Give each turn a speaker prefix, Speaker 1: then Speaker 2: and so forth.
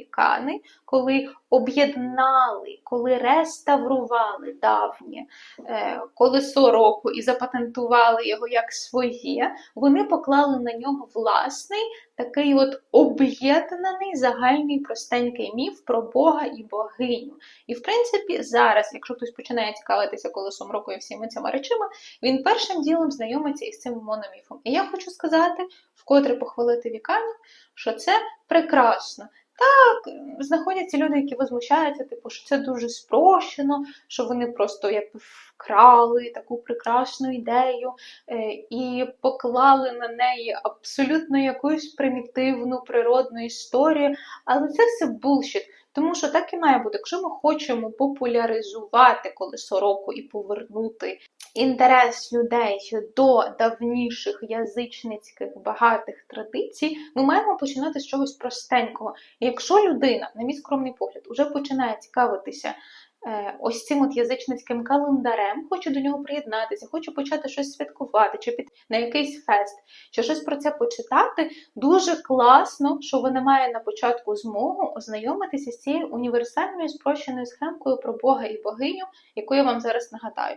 Speaker 1: вікани, коли об'єднали, коли реставрували давнє е, колесо року і запатентували його як своє, вони поклали на нього власний такий от об'єднаний загальний простенький міф про Бога і богиню. І в принципі, зараз, якщо хтось починає цікавитися колесом року і всіма цими речами, він першим ділом знайомиться із цим мономіфом. І я хочу сказати, вкотре похвалити віканів, що це прекрасно. Так, знаходяться люди, які возмущаються, типу, що це дуже спрощено, що вони просто якби вкрали таку прекрасну ідею е, і поклали на неї абсолютно якусь примітивну природну історію. Але це все булшіт. Тому що так і має бути, якщо ми хочемо популяризувати колесо року і повернути інтерес людей до давніших язичницьких багатих традицій, ми маємо починати з чогось простенького. І якщо людина, на мій скромний погляд, вже починає цікавитися ось цим от язичницьким календарем, хочу до нього приєднатися, хочу почати щось святкувати, чи піти на якийсь фест, чи щось про це почитати, дуже класно, що вона має на початку змогу ознайомитися з цією універсальною спрощеною схемкою про Бога і богиню, яку я вам зараз нагадаю.